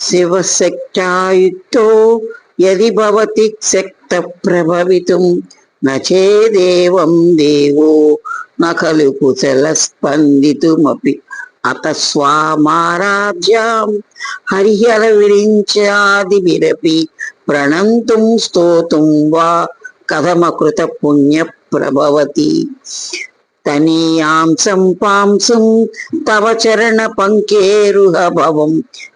శివశక్త్యాయుక్తో యది భవతి శక్త ప్రభవితుం నచేదేవం దేవో నకలు కుశల స్పందితుమపి. అత స్వామారాధ్యాం హరిహర విరించాదిభిరపి ప్రణంతుం స్తోతుం వా కథమకృత పుణ్య ప్రభవతి తనీయాంసం పాంసం తవ చరణ పంకేరుహ భవం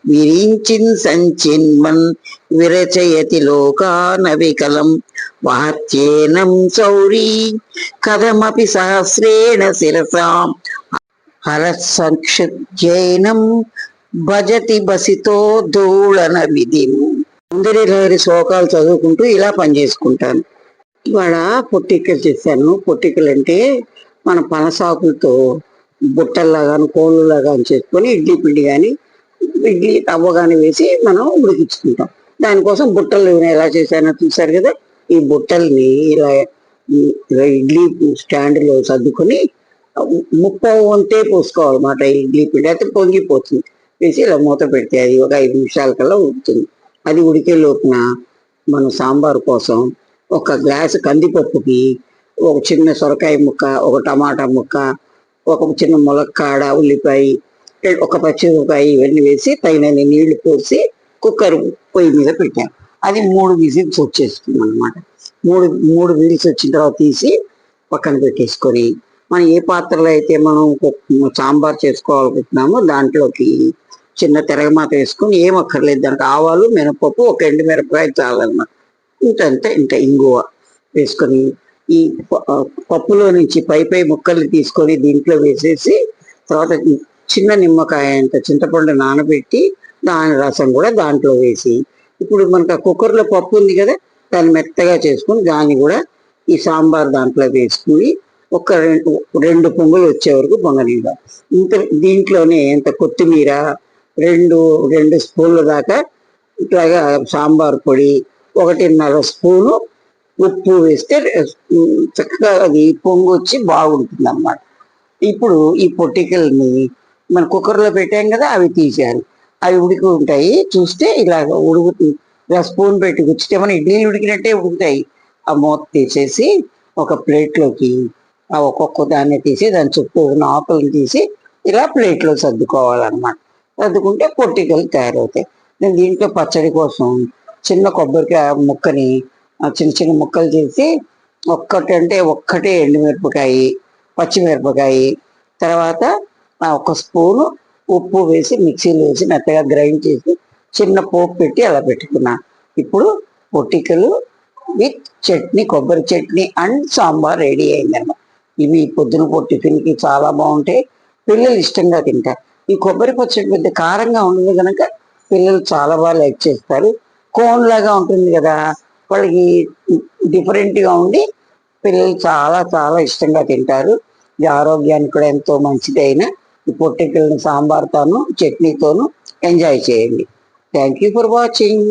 విరించిన్ సంచిన్మన్ విరచయతి లోకాన వికలం వాచ్యేనం సౌరీ కథమపి సహస్రేణ శిరసాం. హర సంక్షుజైనం భజతి బసితో ధూళన విధి. అందరి లహరి శ్లోకాలు చదువుకుంటూ ఇలా పనిచేసుకుంటాను. ఇవాళ పొట్టికలు చేశాను. పొట్టికలు అంటే మన పనసాకులతో బుట్టల్లాగాను కానీ చేసుకొని ఇడ్లీ పిండి కానీ ఇడ్లీ తవ్వ కానీ వేసి మనం ఉడికించుకుంటాం. దానికోసం బుట్టలు నేను ఎలా చేశానో చూసారు కదా? ఈ బుట్టల్ని ఇలా ఇలా ఇడ్లీ స్టాండ్లో సర్దుకొని ముప్పై వంతే పోసుకోవాలన్నమాట ఇడ్లీ పిండి. అయితే పొంగిపోతుంది. వేసి ఇలా మూత పెడితే అది ఒక ఐదు నిమిషాల కల్లా ఉడుకుతుంది. అది ఉడికే లోపున మన సాంబార్ కోసం ఒక గ్లాసు కందిపప్పుకి ఒక చిన్న సొరకాయ ముక్క ఒక టమాటా ముక్క ఒక చిన్న ములక్కాడ ఉల్లిపాయ ఒక పచ్చిమిరపకాయ ఇవన్నీ వేసి తగినన్ని నీళ్ళు పోసి కుక్కర్ పొయ్యి మీద పెట్టాను అది మూడు విజిల్స్ వచ్చేస్తుంది అనమాట మూడు మూడు విజిల్స్ వచ్చిన తర్వాత తీసి పక్కన పెట్టేసుకొని మనం ఏ పాత్రలో అయితే మనం సాంబార్ చేసుకోవాలనుకుంటున్నామో దాంట్లోకి చిన్న తిరగమాత వేసుకొని ఏం అక్కర్లేదు. దానికి ఆవాలు మినపప్పు ఒక ఎండు మిరపకాయ చాలన్నమాట ఇంతంతే ఇంత ఇంగువ వేసుకొని ఈ పప్పులో నుంచి పై పై ముక్కలు తీసుకొని దీంట్లో వేసేసి తర్వాత చిన్న నిమ్మకాయ అంత చింతపండు నానబెట్టి దాని రసం కూడా దాంట్లో వేసి ఇప్పుడు మనకు కుక్కర్లో పప్పు ఉంది కదా దాన్ని మెత్తగా చేసుకొని దాన్ని కూడా ఈ సాంబార్ దాంట్లో వేసుకుని ఒక రెండు రెండు పొంగులు వచ్చే వరకు పొంగనివ్వాలి. ఇంత దీంట్లోనే ఇంత కొత్తిమీర రెండు రెండు స్పూన్ల దాకా ఇట్లాగా సాంబార్ పొడి ఒకటిన్నర స్పూను ఉప్పు వేస్తే చక్కగా అది పొంగు వచ్చి బాగుంటుంది అన్నమాట ఇప్పుడు ఈ పొట్టికల్ని మన కుక్కర్లో పెట్టాం కదా అవి తీసాను అవి ఉడికి ఉంటాయి చూస్తే ఇలా ఉడుకుతుంది ఇలా స్పూన్ పెట్టి గుచ్చితే మన ఇడ్లీలు ఉడికినట్టే ఉడుకుతాయి. ఆ మూత తీసేసి ఒక ప్లేట్లోకి ఆ ఒక్కొక్క దాన్ని తీసి దాని చుట్టూ ఉన్న ఆకులను తీసి ఇలా ప్లేట్లో సర్దుకోవాలన్నమాట. సర్దుకుంటే పొట్టికలు తయారవుతాయి. నేను దీంట్లో పచ్చడి కోసం చిన్న కొబ్బరికాయ ముక్కని చిన్న చిన్న ముక్కలు చేసి ఒక్కటంటే ఒక్కటే ఎండుమిరపకాయ పచ్చిమిరపకాయ తర్వాత ఆ ఒక స్పూను ఉప్పు వేసి మిక్సీలో వేసి మెత్తగా గ్రైండ్ చేసి చిన్న పోపు పెట్టి అలా పెట్టుకున్నా. ఇప్పుడు పొట్టికలు విత్ చట్నీ కొబ్బరి చట్నీ అండ్ సాంబార్ రెడీ అయిందన్నమాట ఇవి పొద్దున పూట చాలా బాగుంటాయి. పిల్లలు ఇష్టంగా తింటారు. ఈ కొబ్బరి పచ్చడి పెద్ద కారంగా ఉండదు కనుక పిల్లలు చాలా బాగా లైక్ చేస్తారు. కోన్ లాగా ఉంటుంది కదా వాళ్ళకి డిఫరెంట్గా గా ఉండి పిల్లలు చాలా చాలా ఇష్టంగా తింటారు. ఇది ఆరోగ్యానికి కూడా ఎంతో మంచిదైన ఈ పొట్టికలను సాంబార్తోనూ చట్నీతోనూ ఎంజాయ్ చేయండి. Thank you for watching